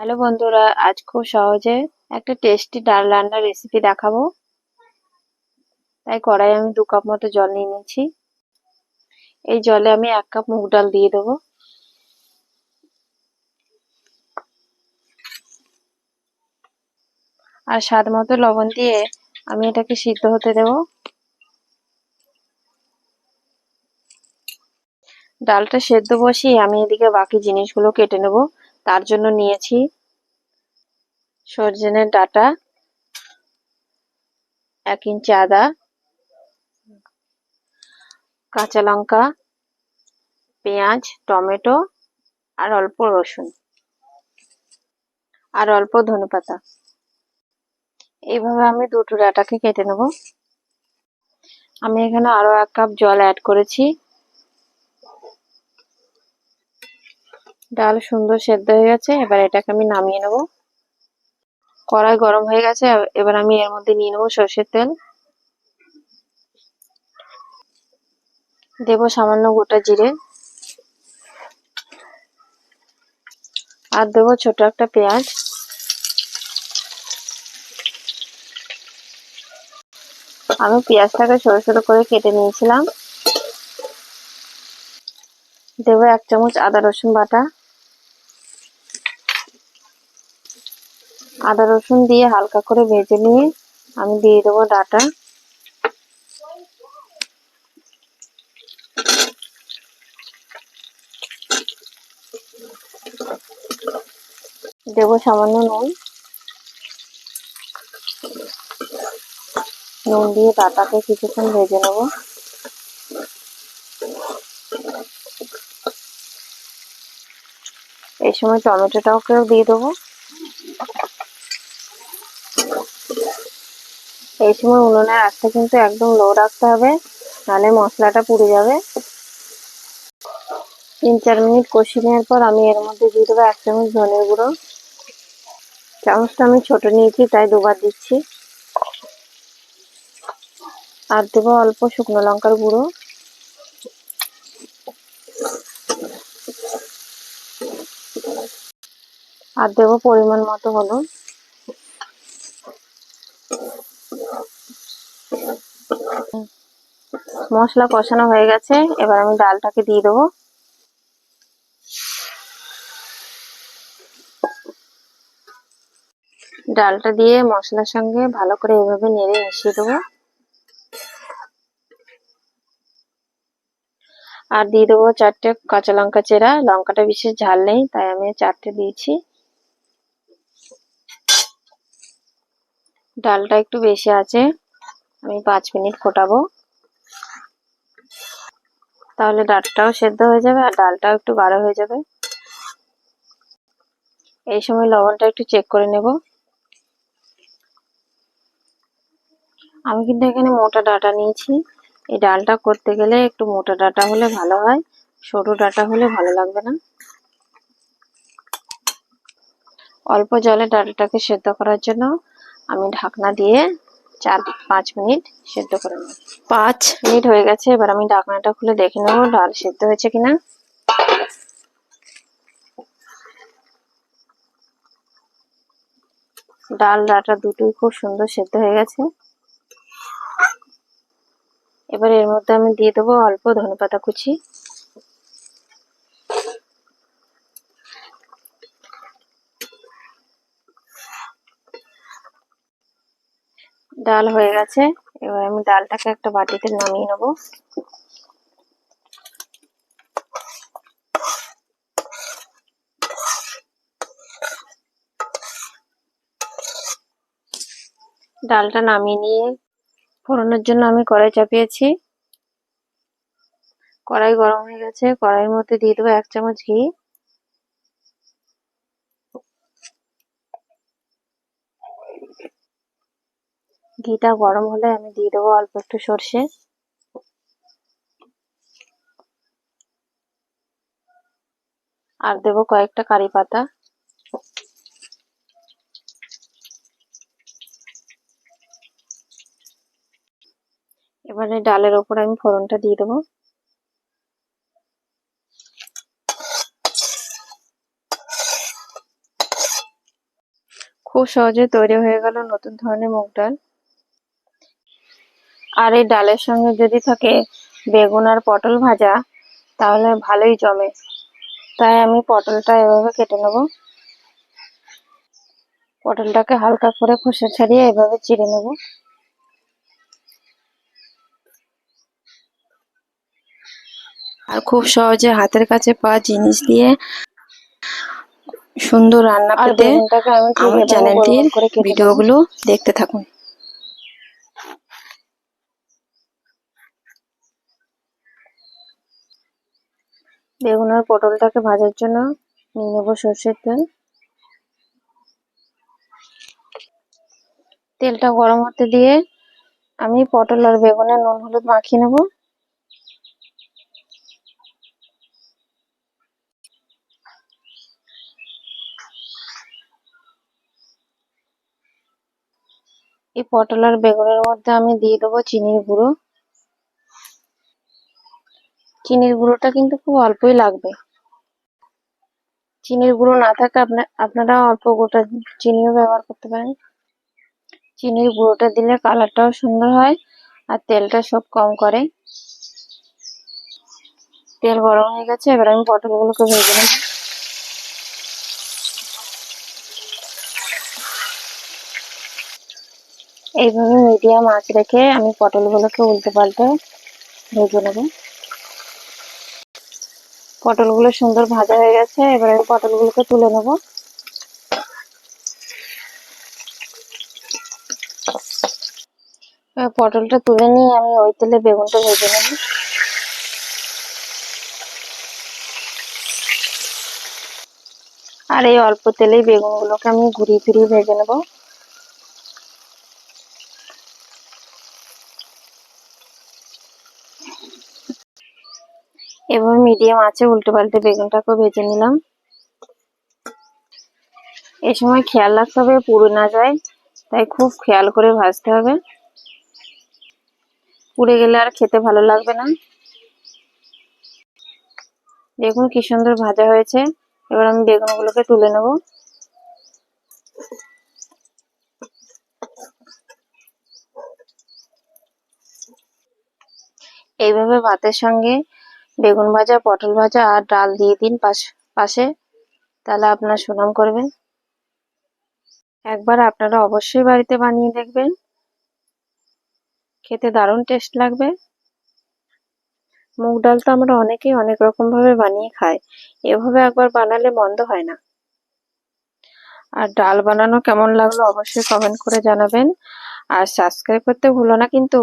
Hello বন্ধুরা, আজ খুব সহজে একটা টেস্টি ডাল রান্নার রেসিপি দেখাবো। তাই কড়াই আমি দু কাপ মতো জল নিয়ে নিয়েছি। এই জলে আমি এক কাপ মুগ ডাল দিয়ে দেবো। আর স্বাদ মতো লবণ দিয়ে আমি এটাকে সিদ্ধ হতে দেব। ডালটা সেদ্ধ বসিয়ে আমি এদিকে বাকি জিনিসগুলো কেটে নেব। তার জন্য নিয়েছি। সরজনের ডাটা, এক ইঞ্চি আদা, কাঁচা লঙ্কা, পেঁয়াজ, টমেটো আর অল্প রসুন আর অল্প ধনে পাতা এইভাবে আমি দুটো ডাটাকে কেটে নেব। আমি এখানে আরও এক কাপ জল অ্যাড করেছি। ডাল সুন্দর সেদ্ধ হয়ে গেছে, এবার এটাকে আমি নামিয়ে নেব। কড়াই গরম হয়ে গেছে, এবার আমি এর মধ্যে নিয়ে নেব সর্ষের তেল। দেব সামান্য গোটা জিরে। আর দেবো ছোট একটা পেঁয়াজ। আমি পেঁয়াজটাকে ছোট ছোট করে কেটে নিয়েছিলাম। দেবো এক চামচ আদা রসুন বাটা। আদা রসুন দিয়ে হালকা করে ভেজে নিয়ে আমি দিয়ে দেবো ডাটা। দেবো সামান্য নুন। নুন দিয়ে ডাটাকে কিছুক্ষণ ভেজে নেব। এই সময় টমেটোটাকেও দিয়ে দেবো। এই সময় উনুনের আঁচটা কিন্তু একদম লো রাখতে হবে, নাহলে মশলাটা পুড়ে যাবে। তিন চার মিনিট কষিয়ে নেওয়ার পর আমি এর মধ্যে দিয়ে দেবো এক চামচ ধনের গুঁড়ো। চামচটা আমি ছোট নিয়েছি, তাই দুবার দিচ্ছি। আর দেবো অল্প শুকনো লঙ্কার গুঁড়ো। আর দেবো পরিমাণ মতো হলুদ। মশলা কষানো হয়ে গেছে, এবার আমি ডালটাকে দিয়ে দেবো। ডালটা দিয়ে মশলার সঙ্গে ভালো করে এভাবে নেড়ে মিশিয়ে দেবো। আর দিয়ে দেবো চারটে কাঁচা লঙ্কা চেরা, লঙ্কাটা বিশেষ ঝাল নেই, তাই আমি চারটে দিয়েছি। ডালটা একটু বেশি আছে। আমি পাঁচ মিনিট ফোটাবো। তাহলে ডালটাও সেদ্ধ হয়ে যাবে আর ডালটাও একটু গাঢ় হয়ে যাবে। এই সময় লবণটা একটু চেক করে নেব। আমি কিন্তু এখানে মোটা ডাটা নিয়েছি। এই ডালটা করতে গেলে একটু মোটা ডাটা হলে ভালো হয় সরু ডাটা হলে ভালো লাগবে না। অল্প জলে ডাটাটাকে সেদ্ধ করার জন্য আমি ঢাকনা দিয়ে চার পাঁচ মিনিট সেদ্ধ করে নেব। পাঁচ। মিনিট হয়ে গেছে এবার আমি ঢাকনাটা খুলে দেখে নেব ডাল সেদ্ধ হয়েছে কিনা। ডাল ডাটা দুটোই খুব সুন্দর সেদ্ধ হয়ে গেছে। এবার এর মধ্যে আমি দিয়ে দেবো অল্প ধনে পাতা কুচি। ডাল হয়ে গেছে। এবার আমি ডালটাকে একটা বাটিতে নামিয়ে নেব। ডালটা নামিয়ে নিয়ে ফোড়নের জন্য আমি কড়াই চাপিয়েছি। কড়াই গরম হয়ে গেছে। কড়াইয়ের মধ্যে দিয়ে দেবো এক চামচ ঘি। ঘিটা গরম হলে আমি দিয়ে দেবো অল্প একটু সর্ষে। আর দেবো কয়েকটা কারি পাতা। এবারে ডালের ওপর আমি ফোড়নটা দিয়ে দেবো। খুব সহজে তৈরি হয়ে গেল নতুন ধরনের মুগ ডাল। আর এই ডালের সঙ্গে যদি থাকে বেগুন আর পটল ভাজা তাহলে ভালোই জমে। তাই আমি পটলটা এভাবে কেটে নেব। পটলটাকে হালকা করে খোসা ছাড়িয়ে এভাবে চিড়ে নেব। আর খুব সহজে হাতের কাছে পাওয়া জিনিস দিয়ে সুন্দর রান্না পেতে আমার চ্যানেলটির ভিডিওগুলো দেখতে থাকুন। বেগুন আর পটলটাকে ভাজার জন্য নিয়ে নেব সর্ষের তেল। তেলটা গরম হতে দিয়ে আমি পটল আর বেগুনে নুন হলুদ মাখিয়ে নেব। এই পটল আর বেগুনের মধ্যে আমি দিয়ে দেবো চিনির গুঁড়ো। চিনির গুঁড়োটা কিন্তু খুব অল্পই লাগবে। চিনির গুঁড়ো না থাকে আপনার আপনারা অল্প গোটা চিনিও ব্যবহার করতে পারেন। চিনির গুঁড়োটা দিলে কালারটাও সুন্দর হয় আর তেলটা সব কম করে। তেল গরম হয়ে গেছে, এবার আমি পটলগুলোকে ভেজে নেব। এইভাবে মিডিয়াম আঁচ রেখে আমি পটলগুলোকে উল্টে পাল্টে ভেজে নেব। পটলগুলো সুন্দর ভাজা হয়ে গেছে, এবার আমি পটলগুলোকে তুলে নেব। পটলটা তুলে নিয়ে আমি ওই তেলে বেগুনটা ভেজে নেব। আর এই অল্প তেলেই বেগুনগুলোকে আমি ঘুরিয়ে ফিরিয়ে ভেজে নেব। এবার মিডিয়াম আছে উল্টে পাল্টে বেগুনটাকে ভেজে নিলাম। এ সময় খেয়াল রাখতে হবে পুড়ে না যায়, তাই খুব খেয়াল করে ভাজতে হবে। পুড়ে গেলে আর খেতে ভালো লাগবে না। দেখুন কি সুন্দর ভাজা হয়েছে, এবার আমি বেগুনগুলোকে তুলে নেব। এইভাবে ভাতের সঙ্গে বেগুন ভাজা, পটল ভাজা আর ডাল দিয়ে দিন পাশ- তাহলে আপনার সুনাম করবে একবার আপনারা অবশ্যই বাড়িতে বানিয়ে দেখবেন। খেতে দারুণ টেস্ট লাগবে। মুগ ডাল তো আমরা অনেকেই অনেক রকম ভাবে বানিয়ে খাই। এভাবে একবার বানালে মন্দ হয় না। আর ডাল বানানো কেমন লাগল অবশ্যই কমেন্ট করে জানাবেন। আর সাবস্ক্রাইব করতে ভুলো না কিন্তু।